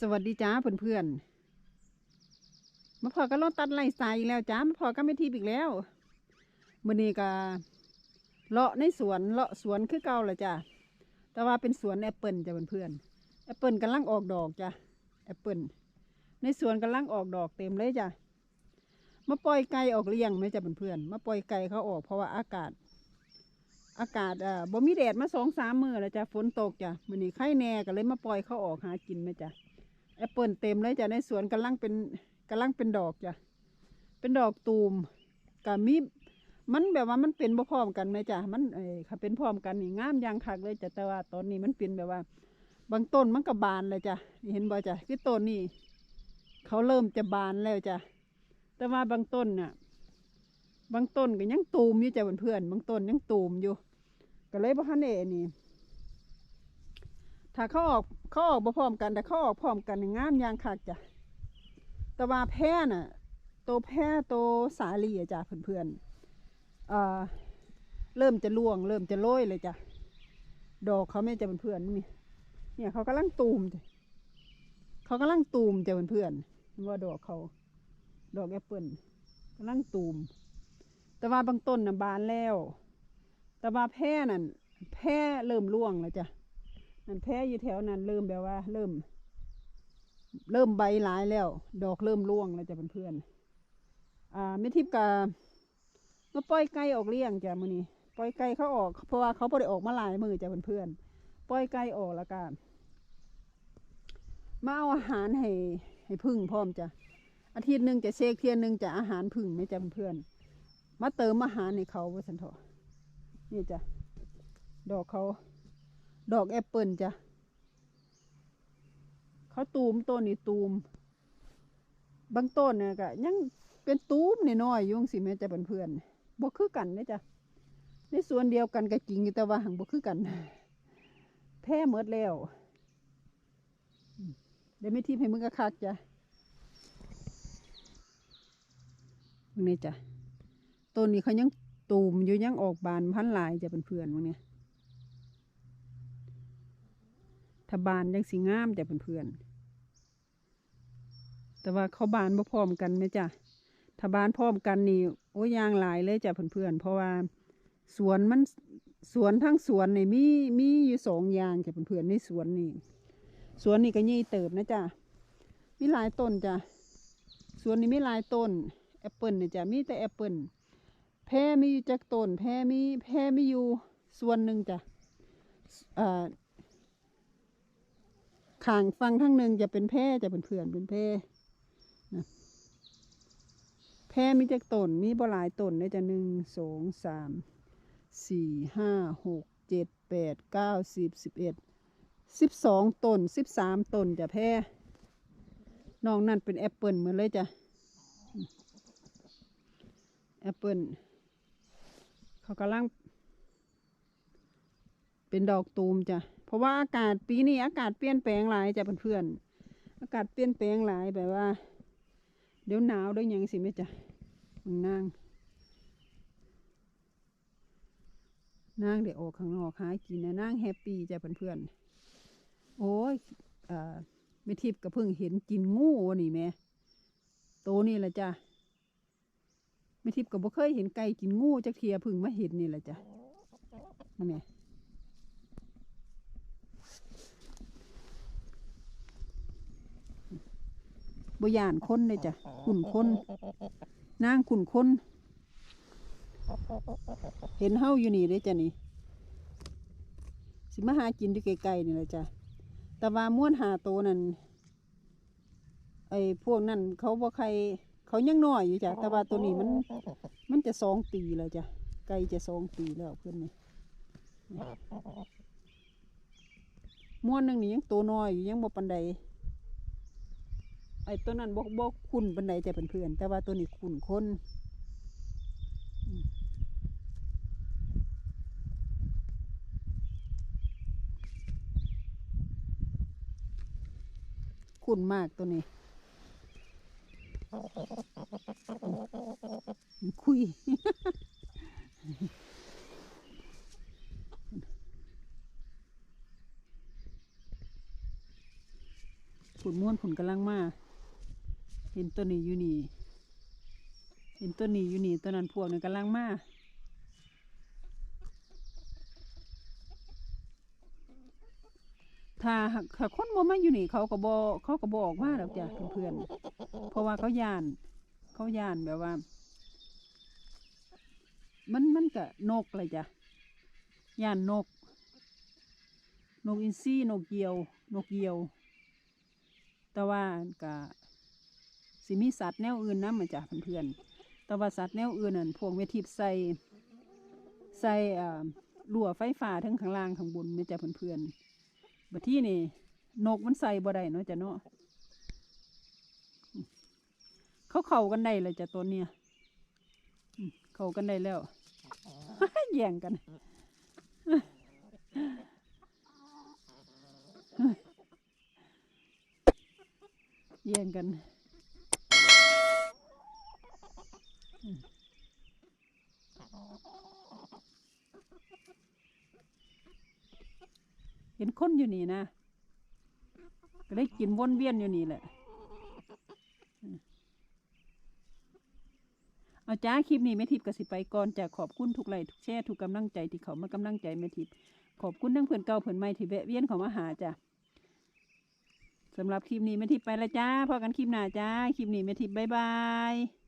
สวัสดีจ้าเพื่อนๆมาพอก็ลดตัดไล่สายอีกแล้วจ้ามาพอก็ไม่ทีบอีกแล้วมื่อนี้ก็เลาะในสวนเลาะสวนคือเก่าแหละจ้าแต่ว่าเป็นสวนแอปเปิลจ้าเพื่อนๆแอปเปิลกำลังออกดอกจ้าแอปเปิลในสวนกำลังออกดอกเต็มเลยจ้ามาปล่อยไก่ออกเลี้ยงไหมจ้าเพื่อนๆมาปล่อยไก่เขาออกเพราะว่าอากาศ อากาศอ่าบ่มีแดดมาสองสามมือแล้วจ้ะฝนตกจ้ะมื้อนี้ไข่แน่ก็เลยมาปล่อยเขาออกหากินไหมจ้ะ แอปเปิลเต็มเลยจ้ะในสวนกำลังเป็นกำลังเป็นดอกจ้ะเป็นดอกตูมก็มีมันแบบว่ามันเป็นบ่พร้อมกันไหมจ้ะมันเออถ้าเป็นพร้อมกันนี่งามยางคักเลยจ้ะแต่ว่าตอนนี้มันเป็นแบบว่า บางต้นมันก็บานเลยจ้ะเห็นบ่จ้ะคือต้นนี้เขาเริ่มจะบานแล้วจ้ะแต่ว่าบางต้นน่ะ บางต้นก็ยังตูมอยู่จ้ะเพื่อนๆบางต้นยังตูมอยู่ ก็เลยบ่ทันได้อันนี่ ถ้าเขาออกเขาออกบ่พร้อมกันแต่เขาออกพร้อมกันนี่งามยางคักจ้ะแต่ว่าแพ้น่ะโตวแพ้โตวสาลีจ้ะเพื่อนๆอ่าเริ่มจะล่วง เริ่มจะโรยเลยจ้ะดอกเขาไม่จะเพื่อนๆนี่เนี่ยเขากำลังตูมจ้ะเขากำลังตูมจ้ะเพื่อนๆเห็นว่าดอกเขาดอกแอปเปิลกำลังตูม แต่ว่าบางต้นน่ะบานแล้ว แต่ว่าแพร่นั่นแพร่เริ่มร่วงแล้วจ้ะ นั่นแพร่อยู่แถวนั้นเริ่มแบบว่า เริ่ม เริ่มใบหลายแล้ว ดอกเริ่มร่วงแล้วจะเพื่อน อ่าไม่ทิพย์กามาปล่อยไก่ออกเลี้ยงจ้ะมื้อนี้ปล่อยไก่เขาออก เพราะว่าเขาบ่ได้ออกมาหลายมือจ้ะเพื่อนๆปล่อยไก่ออกแล้วก็มาเอาอาหารให้ให้พึ่งพร้อมจ้ะอาทิตย์หนึ่งจะเชกเทียนหนึ่งจะอาหารพึ่งไหมจ้ะเพื่อน มาเติมอาหารให้เขาว่าสันเถอะนี่จ้ะดอกเขา ดอกแอปเปิลจ้ะเขาตูมต้นนี่ตูม บางต้นเนี่ยก็ยังเป็นตูมน้อยๆอยุ่งสิแม่จะเป็นเพื่อนๆบ่คือกันเนี่ยจ้ะในส่วนเดียวกันก็จริงอยู่แต่ว่าหังบ่คือกัน แพ้หมดแล้วเดี๋ยวไม่ทิพให้มึงกระคักจ้ะมึงนี่จ้ะต้นนี้เขายังตูมอยู่ยังออกบานพันลายจะเป็นเพื่อนๆพวกเนี้ย ถ้าบานยังสีงามจะเป็นเพื่อนๆ แต่ว่าเขาบานบ่พร้อมกันไหมจ้ะถ้าบานพร้อมกันนี่โอ้ยยางหลายเลยจ้ะเพื่อนๆ เพราะว่าสวนมันสวนทั้งสวนนี่มีมีอยู่สองอย่างจ้ะเพื่อนๆในสวนนี่สวนนี่ก็ยี่เติบนะจ้ะมีหลายต้นจ้ะสวนนี้มีหลายต้นแอปเปิลเนี่ยจ้ะมีแต่แอปเปิลแพรมีอยู่จากต้นแพรมีแพรมีอยู่ส่วนหนึ่งจ้ะอ่อ ข้างฟังทั้งหนึ่งจะเป็นแพร่จะเป็นเพื่อนเป็นแพร่นะแพร่มีจากต้นมีบ่หลายต้นได้จะหนึ่งสองสามสี่ห้าหกเจ็ดแปดเก้าสิบสิบเอ็ดสิบสองต้นสิบสามต้นจะแพร่นอกนั้นเป็นแอปเปิลเหมือนเลยจ้ะแอปเปิลเขากำลังเป็นดอกตูมจ้ะ เพราะว่าอากาศปีนี้อากาศเปลี่ยนแปลงหลายจ้ะเพื่อนๆอากาศเปลี่ยนแปลงหลายแบบว่า เดี๋ยวหนาวเดี๋ยวยังสิแม่จ้ะมึงนางนางเดี๋ยวออกข้างนอกหากินนะนางแฮปปี้จ้ะเพื่อนๆโอ้ยเอ่อไม่ทิพย์ก็เพิ่งเห็นกินงูนี่แม่โตนี่แหละจ้ะไม่ทิพย์ก็บ่เคยเห็นไก่กินงูจักเทียเพึ่งมาเห็นนี่แหละจ้ะนั่นไง บ่ยานคนเลยจ้ะขุนคนนางขุนคนเห็นเฮาอยู่นี่เลยจ้ะนี่สิมาหากินอยู่ไกลๆนี่แหละจ้ะแต่ว่าม้วนหาโตวนั่นไอ้พวกนั่นเขาบ่ใครเขายังน้อยอยู่จ้ะแต่ว่าตัวนี้มันมันจะสองปีแล้วจ้ะไก่จะสองปีแล้วเพื่อนนี่ม้วนหนึ่งนี่ยังตัวน้อยอยู่ยังบ่ปันใด ไอ้ตัวนั้นบ่บ่คุ้นปันใดแต่เพื่อนๆแต่ว่าตัวนี้คุ้นคนอืมคุ้นมากตัวนี้ คุยคผุนม้วนผุนกำลังมา เห็นตัวนี้อยู่นี่ เห็นตัวนี้อยู่นี่ตัวนั้นพวกนี่กำลังมาถ้าถ้าคนบ่มาอยู่นี่เขาก็บอเขาก็บออกมาดอกจ้ะเพื่อนๆเพราะว่าเขาย่าน เขาย่านแบบว่า มันมันก็นกเลยจ้ะย่านนก นกอินทรีนกเหยี่ยว นกเหยี่ยว แต่ว่าก็ สิมีสัตว์แนวอื่นนะมาจะเพื่อนๆแต่ว่าสัตว์แนวอื่นนั่นพวกเวทีใส่ใส่อ่ารั่วไฟฟ้าทั้งข้างล่างข้างบนม่จ้ะเพื่อนๆบัดที่นี่นกมันใส่บ่ได้เนาะจ้ะเนาะเขาเข้ากันได้เลยจ้ะตัวเนี้ยเข้ากันได้แล้วแย่งกันแย่งกันอืม เห็นคนอยู่นี่นะ ก็ได้กินวนเวียนอยู่นี่แหละ เอาจ้าคลิปนี้แม่ทิพย์กสิไปก่อนจะขอบคุณทุกไลค์ทุกแชร์ทุกกำลังใจที่เขามากำลังใจแม่ทิพย์ขอบคุณทั้งเพื่อนเก่าเพื่อนใหม่ที่แวะเวียนเขามาหาจ้ะสำหรับคลิปนี้แม่ทิพย์ไปและจ้าพอกันคลิปหน้าจ้า คลิปนี้แม่ทิพย์บายบาย